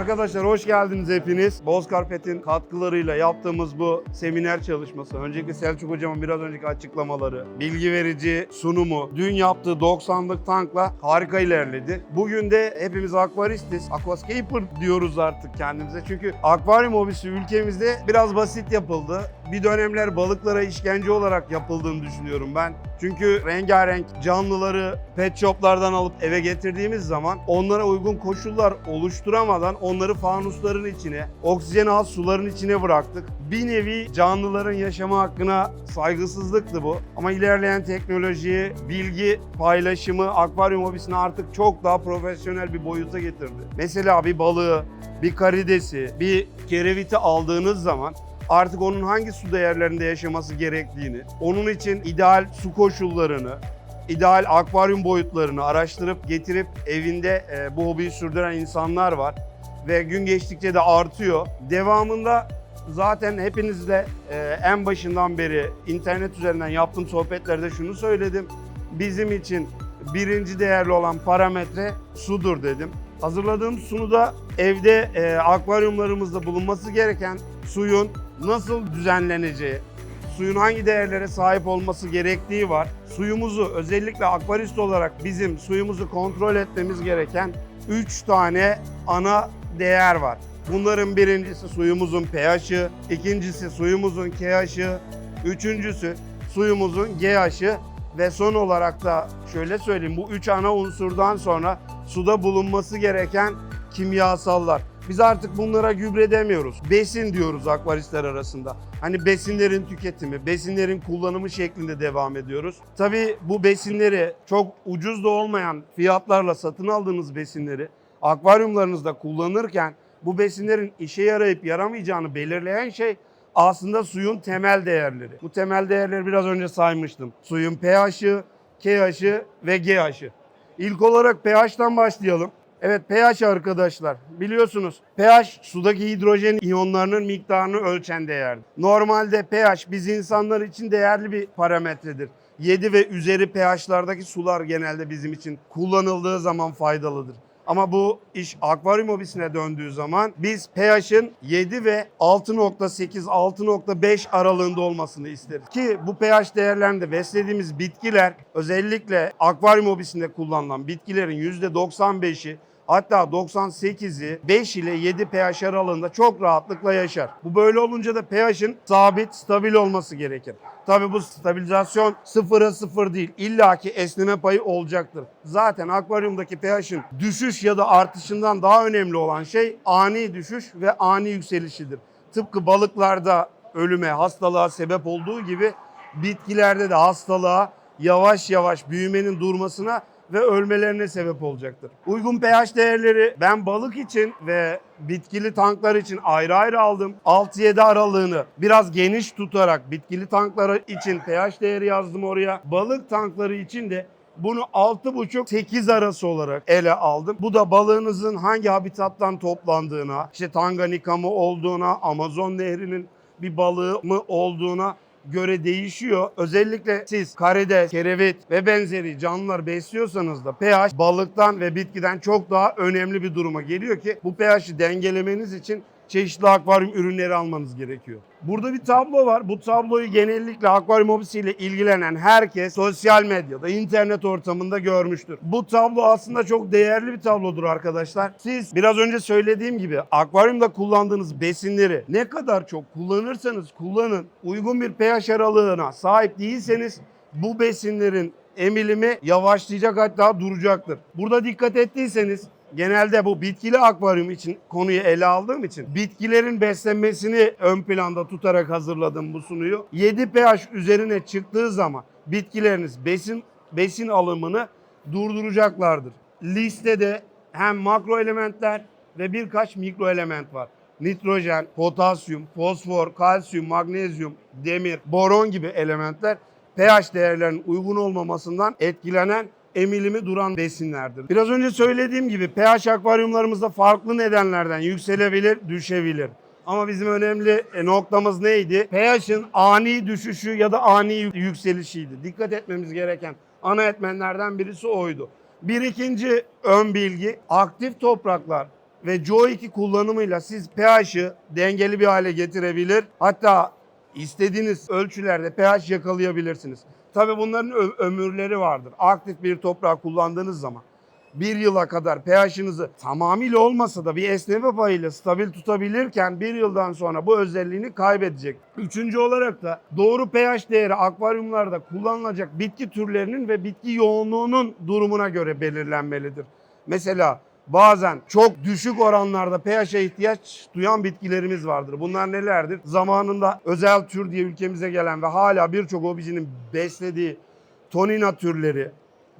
Arkadaşlar hoş geldiniz hepiniz. Bozkarpet'in katkılarıyla yaptığımız bu seminer çalışması. Öncelikle Selçuk Hocam'ın biraz önceki açıklamaları, bilgi verici sunumu, dün yaptığı 90'lık tankla harika ilerledi. Bugün de hepimiz akvaristiz. Aquascaper diyoruz artık kendimize. Çünkü akvaryum hobisi ülkemizde biraz basit yapıldı. Bir dönemler balıklara işkence olarak yapıldığını düşünüyorum ben. Çünkü rengarenk canlıları pet shoplardan alıp eve getirdiğimiz zaman onlara uygun koşullar oluşturamadan onları fanusların içine, oksijen az suların içine bıraktık. Bir nevi canlıların yaşama hakkına saygısızlıktı bu. Ama ilerleyen teknoloji, bilgi paylaşımı akvaryum hobisini artık çok daha profesyonel bir boyuta getirdi. Mesela bir balığı, bir karidesi, bir kereviti aldığınız zaman artık onun hangi su değerlerinde yaşaması gerektiğini, onun için ideal su koşullarını, ideal akvaryum boyutlarını araştırıp getirip evinde e, bu hobiyi sürdüren insanlar var ve gün geçtikçe de artıyor. Devamında zaten hepinizle e, en başından beri internet üzerinden yaptığım sohbetlerde şunu söyledim. Bizim için birinci değerli olan parametre sudur dedim. Hazırladığım sunuda evde e, akvaryumlarımızda bulunması gereken suyun nasıl düzenleneceği, suyun hangi değerlere sahip olması gerektiği var. Suyumuzu özellikle akvarist olarak bizim suyumuzu kontrol etmemiz gereken 3 tane ana değer var. Bunların birincisi suyumuzun pH'i, ikincisi suyumuzun KH'i, üçüncüsü suyumuzun GH'i ve son olarak da şöyle söyleyeyim bu üç ana unsurdan sonra suda bulunması gereken kimyasallar. Biz artık bunlara gübre demiyoruz. Besin diyoruz akvaristler arasında. Hani besinlerin tüketimi, besinlerin kullanımı şeklinde devam ediyoruz. Tabii bu besinleri çok ucuz da olmayan fiyatlarla satın aldığınız besinleri akvaryumlarınızda kullanırken bu besinlerin işe yarayıp yaramayacağını belirleyen şey aslında suyun temel değerleri. Bu temel değerleri biraz önce saymıştım. Suyun pH'i, KH'i ve GH'i. İlk olarak pH'tan başlayalım. Evet pH arkadaşlar biliyorsunuz pH sudaki hidrojen iyonlarının miktarını ölçen değerdir. Normalde pH biz insanlar için değerli bir parametredir. 7 ve üzeri pH'lardaki sular genelde bizim için kullanıldığı zaman faydalıdır. Ama bu iş akvaryum hobisine döndüğü zaman biz pH'in 7 ve 6.8 6.5 aralığında olmasını isteriz. Ki bu pH değerlerinde beslediğimiz bitkiler özellikle akvaryum hobisinde kullanılan bitkilerin %95'i Hatta 98'i 5 ile 7 pH aralığında çok rahatlıkla yaşar. Bu böyle olunca da pH'in sabit, stabil olması gerekir. Tabi bu stabilizasyon sıfıra sıfır değil. İlla ki esneme payı olacaktır. Zaten akvaryumdaki pH'in düşüş ya da artışından daha önemli olan şey ani düşüş ve ani yükselişidir. Tıpkı balıklarda ölüme, hastalığa sebep olduğu gibi bitkilerde de hastalığa, yavaş yavaş büyümenin durmasına ve ölmelerine sebep olacaktır. Uygun pH değerleri ben balık için ve bitkili tanklar için ayrı ayrı aldım. 6-7 aralığını biraz geniş tutarak bitkili tankları için pH değeri yazdım oraya. Balık tankları için de bunu 6,5-8 arası olarak ele aldım. Bu da balığınızın hangi habitattan toplandığına, işte Tanganyika mı olduğuna, Amazon nehrinin bir balığı mı olduğuna göre değişiyor. Özellikle siz karides, kerevit ve benzeri canlılar besliyorsanız da pH balıktan ve bitkiden çok daha önemli bir duruma geliyor ki bu pH'i dengelemeniz için çeşitli akvaryum ürünleri almanız gerekiyor. Burada bir tablo var. Bu tabloyu genellikle akvaryum hobisiyle ilgilenen herkes sosyal medyada, internet ortamında görmüştür. Bu tablo aslında çok değerli bir tablodur arkadaşlar. Siz biraz önce söylediğim gibi akvaryumda kullandığınız besinleri ne kadar çok kullanırsanız kullanın, uygun bir pH aralığına sahip değilseniz bu besinlerin emilimi yavaşlayacak hatta duracaktır. Burada dikkat ettiyseniz genelde bu bitkili akvaryum için konuyu ele aldığım için bitkilerin beslenmesini ön planda tutarak hazırladım bu sunuyu. 7 pH üzerine çıktığı zaman bitkileriniz besin besin alımını durduracaklardır. Listede hem makro elementler ve birkaç mikro element var. Nitrojen, potasyum, fosfor, kalsiyum, magnezyum, demir, boron gibi elementler pH değerlerinin uygun olmamasından etkilenen emilimi duran besinlerdir. Biraz önce söylediğim gibi pH akvaryumlarımızda farklı nedenlerden yükselebilir, düşebilir. Ama bizim önemli e, noktamız neydi? pH'in ani düşüşü ya da ani yükselişiydi. Dikkat etmemiz gereken ana etmenlerden birisi oydu. Bir ikinci ön bilgi, aktif topraklar ve CO2 kullanımıyla siz pH'ı dengeli bir hale getirebilir. Hatta istediğiniz ölçülerde pH yakalayabilirsiniz. Tabii bunların ömürleri vardır. Aktif bir toprağı kullandığınız zaman bir yıla kadar pH'ınızı tamamıyla olmasa da bir esneme payıyla stabil tutabilirken bir yıldan sonra bu özelliğini kaybedecek. Üçüncü olarak da doğru pH değeri akvaryumlarda kullanılacak bitki türlerinin ve bitki yoğunluğunun durumuna göre belirlenmelidir. Mesela bazen çok düşük oranlarda pH'e ihtiyaç duyan bitkilerimiz vardır. Bunlar nelerdir? Zamanında özel tür diye ülkemize gelen ve hala birçok hobicinin beslediği tonina türleri,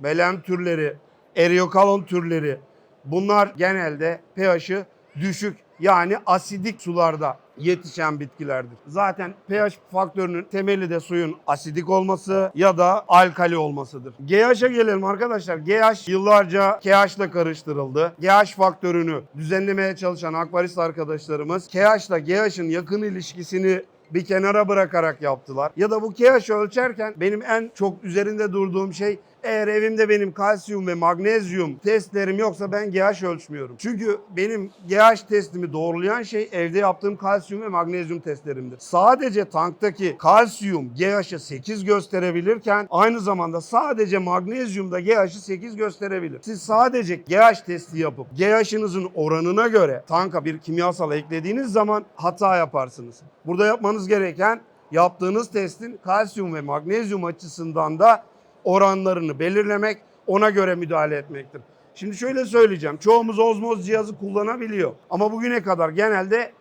melem türleri, eriokalon türleri bunlar genelde pH'ı düşük yani asidik sularda yetişen bitkilerdir. Zaten pH faktörünün temeli de suyun asidik olması ya da alkali olmasıdır. GH'a gelelim arkadaşlar. GH yıllarca KH ile karıştırıldı. GH faktörünü düzenlemeye çalışan akvarist arkadaşlarımız KH ile GH'ın yakın ilişkisini bir kenara bırakarak yaptılar. Ya da bu KH ölçerken benim en çok üzerinde durduğum şey eğer evimde benim kalsiyum ve magnezyum testlerim yoksa ben GH ölçmüyorum. Çünkü benim GH testimi doğrulayan şey evde yaptığım kalsiyum ve magnezyum testlerimdir. Sadece tanktaki kalsiyum GH'ı 8 gösterebilirken aynı zamanda sadece magnezyumda GH'ı 8 gösterebilir. Siz sadece GH testi yapıp GH'ınızın oranına göre tanka bir kimyasal eklediğiniz zaman hata yaparsınız. Burada yapmanız gereken yaptığınız testin kalsiyum ve magnezyum açısından da oranlarını belirlemek, ona göre müdahale etmektir. Şimdi şöyle söyleyeceğim. Çoğumuz ozmoz cihazı kullanabiliyor. Ama bugüne kadar genelde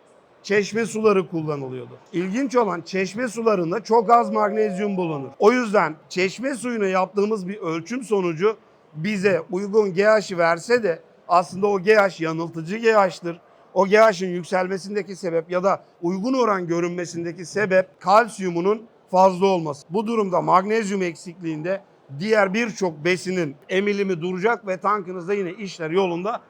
çeşme suları kullanılıyordu. İlginç olan çeşme sularında çok az magnezyum bulunur. O yüzden çeşme suyuna yaptığımız bir ölçüm sonucu bize uygun GH'ı verse de aslında o GH yanıltıcı GH'tır. O GH'ın yükselmesindeki sebep ya da uygun oran görünmesindeki sebep kalsiyumunun fazla olması. Bu durumda magnezyum eksikliğinde diğer birçok besinin emilimi duracak ve tankınızda yine işler yolunda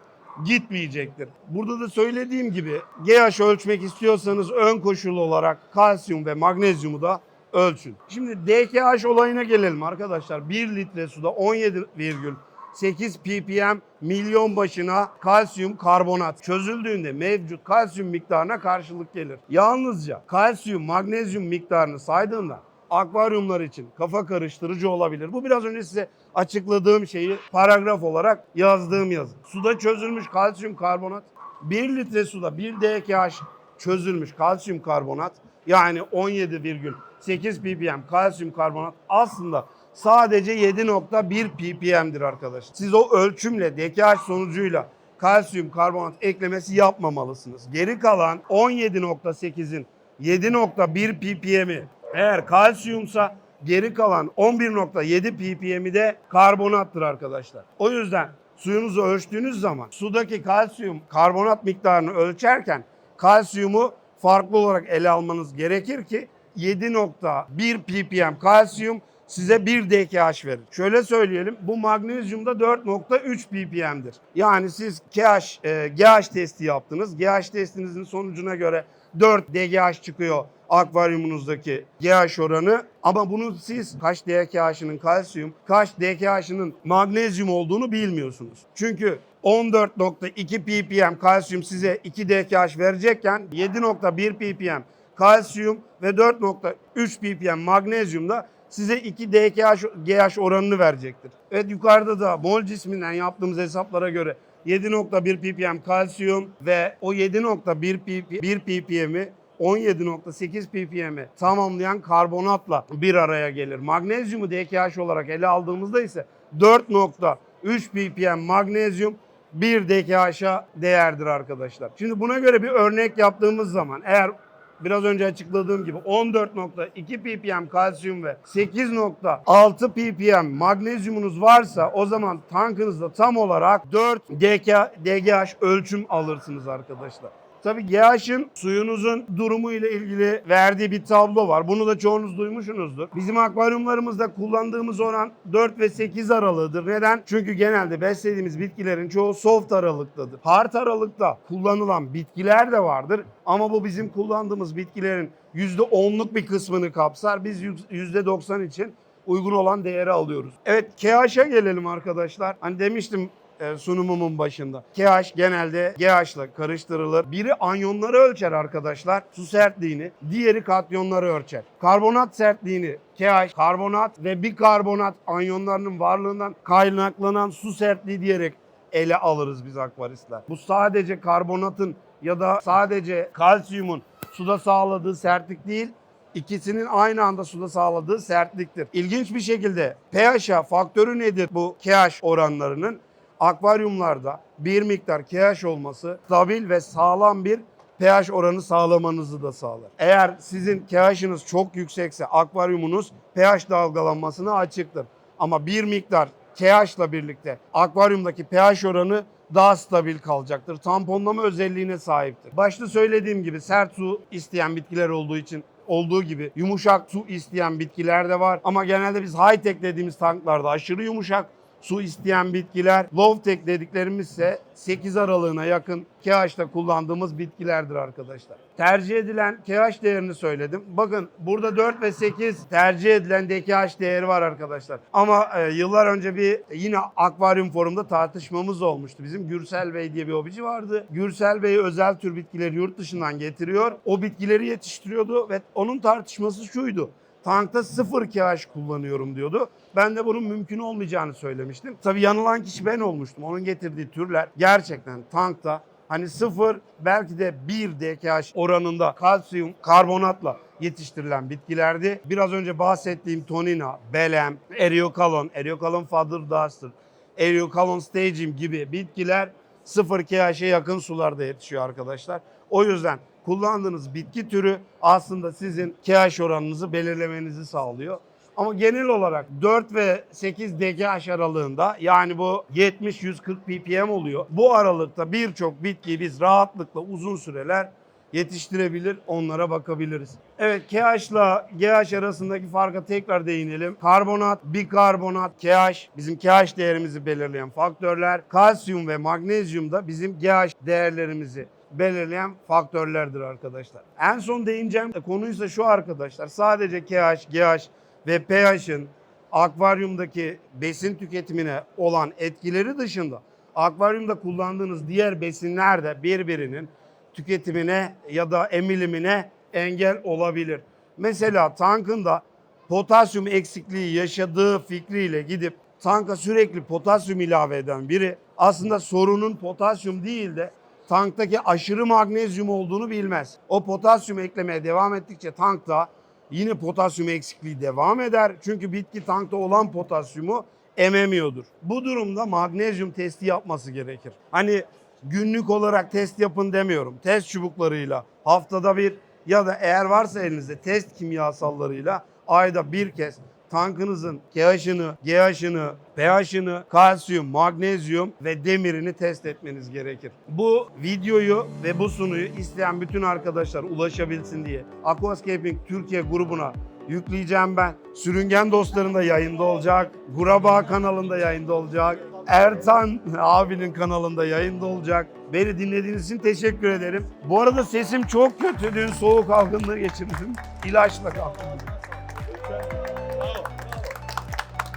gitmeyecektir. Burada da söylediğim gibi GH ölçmek istiyorsanız ön koşul olarak kalsiyum ve magnezyumu da ölçün. Şimdi DKH olayına gelelim arkadaşlar. 1 litre suda 17,8 ppm milyon başına kalsiyum karbonat çözüldüğünde mevcut kalsiyum miktarına karşılık gelir. Yalnızca kalsiyum magnezyum miktarını saydığında akvaryumlar için kafa karıştırıcı olabilir. Bu biraz önce size açıkladığım şeyi paragraf olarak yazdığım yazı. Suda çözülmüş kalsiyum karbonat 1 litre suda 1 DKH çözülmüş kalsiyum karbonat yani 17,8 ppm kalsiyum karbonat aslında sadece 7.1 ppm'dir arkadaşlar. Siz o ölçümle DKH sonucuyla kalsiyum karbonat eklemesi yapmamalısınız. Geri kalan 17.8'in 7.1 ppm'i eğer kalsiyumsa geri kalan 11.7 ppm'i de karbonattır arkadaşlar. O yüzden suyunuzu ölçtüğünüz zaman sudaki kalsiyum karbonat miktarını ölçerken kalsiyumu farklı olarak ele almanız gerekir ki 7.1 ppm kalsiyum size 1 DKH verir. Şöyle söyleyelim bu magnezyumda 4.3 ppm'dir. Yani siz KH, e, GH testi yaptınız. GH testinizin sonucuna göre 4 DGH çıkıyor akvaryumunuzdaki GH oranı ama bunu siz kaç DKH'ının kalsiyum, kaç DKH'ının magnezyum olduğunu bilmiyorsunuz. Çünkü 14.2 ppm kalsiyum size 2 DKH verecekken 7.1 ppm kalsiyum ve 4.3 ppm magnezyum da size 2 DKH GH oranını verecektir. Evet yukarıda da mol cisminden yaptığımız hesaplara göre 7.1 ppm kalsiyum ve o 7.1 pp, 1 ppm'i 17.8 ppm'i tamamlayan karbonatla bir araya gelir. Magnezyumu DKH olarak ele aldığımızda ise 4.3 ppm magnezyum 1 DKH'a değerdir arkadaşlar. Şimdi buna göre bir örnek yaptığımız zaman eğer biraz önce açıkladığım gibi 14.2 ppm kalsiyum ve 8.6 ppm magnezyumunuz varsa o zaman tankınızda tam olarak 4 DK, DGH ölçüm alırsınız arkadaşlar. Tabii GH'ın suyunuzun durumu ile ilgili verdiği bir tablo var. Bunu da çoğunuz duymuşsunuzdur. Bizim akvaryumlarımızda kullandığımız oran 4 ve 8 aralığıdır. Neden? Çünkü genelde beslediğimiz bitkilerin çoğu soft aralıktadır. Hard aralıkta kullanılan bitkiler de vardır. Ama bu bizim kullandığımız bitkilerin %10'luk bir kısmını kapsar. Biz %90 için uygun olan değeri alıyoruz. Evet KH'a gelelim arkadaşlar. Hani demiştim sunumumun başında. KH genelde GH ile karıştırılır. Biri anyonları ölçer arkadaşlar, su sertliğini. Diğeri katyonları ölçer. Karbonat sertliğini KH, karbonat ve bikarbonat anyonlarının varlığından kaynaklanan su sertliği diyerek ele alırız biz akvaristler. Bu sadece karbonatın ya da sadece kalsiyumun suda sağladığı sertlik değil, ikisinin aynı anda suda sağladığı sertliktir. İlginç bir şekilde pH'a faktörü nedir bu KH oranlarının? Akvaryumlarda bir miktar KH olması stabil ve sağlam bir pH oranı sağlamanızı da sağlar. Eğer sizin pH'ınız çok yüksekse akvaryumunuz pH dalgalanmasına açıktır. Ama bir miktar KH ile birlikte akvaryumdaki pH oranı daha stabil kalacaktır. Tamponlama özelliğine sahiptir. Başta söylediğim gibi sert su isteyen bitkiler olduğu için olduğu gibi yumuşak su isteyen bitkiler de var. Ama genelde biz high tech dediğimiz tanklarda aşırı yumuşak su isteyen bitkiler, low tech dediklerimiz ise 8 aralığına yakın KH'da kullandığımız bitkilerdir arkadaşlar. Tercih edilen KH değerini söyledim. Bakın burada 4 ve 8 tercih edilen DKH değeri var arkadaşlar. Ama e, yıllar önce bir yine akvaryum forumda tartışmamız olmuştu. Bizim Gürsel Bey diye bir hobici vardı. Gürsel Bey özel tür bitkileri yurt dışından getiriyor. O bitkileri yetiştiriyordu ve onun tartışması şuydu. Tankta sıfır KH kullanıyorum diyordu. Ben de bunun mümkün olmayacağını söylemiştim. Tabii yanılan kişi ben olmuştum. Onun getirdiği türler gerçekten tankta hani sıfır belki de 1 DKH oranında kalsiyum karbonatla yetiştirilen bitkilerdi. Biraz önce bahsettiğim tonina, belem, eriokalon, eriokalon father duster, eriokalon staging gibi bitkiler sıfır KH'e yakın sularda yetişiyor arkadaşlar. O yüzden kullandığınız bitki türü aslında sizin KH oranınızı belirlemenizi sağlıyor. Ama genel olarak 4 ve 8 DKH aralığında yani bu 70-140 ppm oluyor. Bu aralıkta birçok bitkiyi biz rahatlıkla uzun süreler yetiştirebilir, onlara bakabiliriz. Evet, KH ile GH arasındaki farka tekrar değinelim. Karbonat, bikarbonat, KH bizim KH değerimizi belirleyen faktörler. Kalsiyum ve magnezyum da bizim GH değerlerimizi belirleyen faktörlerdir arkadaşlar. En son değineceğim konuysa şu arkadaşlar. Sadece KH, GH ve pH'in akvaryumdaki besin tüketimine olan etkileri dışında akvaryumda kullandığınız diğer besinler de birbirinin tüketimine ya da emilimine engel olabilir. Mesela tankında potasyum eksikliği yaşadığı fikriyle gidip tanka sürekli potasyum ilave eden biri aslında sorunun potasyum değil de tanktaki aşırı magnezyum olduğunu bilmez. O potasyum eklemeye devam ettikçe tankta yine potasyum eksikliği devam eder. Çünkü bitki tankta olan potasyumu ememiyordur. Bu durumda magnezyum testi yapması gerekir. Hani günlük olarak test yapın demiyorum. Test çubuklarıyla haftada bir ya da eğer varsa elinizde test kimyasallarıyla ayda bir kez tankınızın KH'ını, GH'ını, pH'ını, kalsiyum, magnezyum ve demirini test etmeniz gerekir. Bu videoyu ve bu sunuyu isteyen bütün arkadaşlar ulaşabilsin diye Aquascaping Türkiye grubuna yükleyeceğim ben. Sürüngen dostlarında yayında olacak. Guraba kanalında yayında olacak. Ertan abinin kanalında yayında olacak. Beni dinlediğiniz için teşekkür ederim. Bu arada sesim çok kötü. Dün soğuk algınlığı geçirdim. İlaçla kalktım.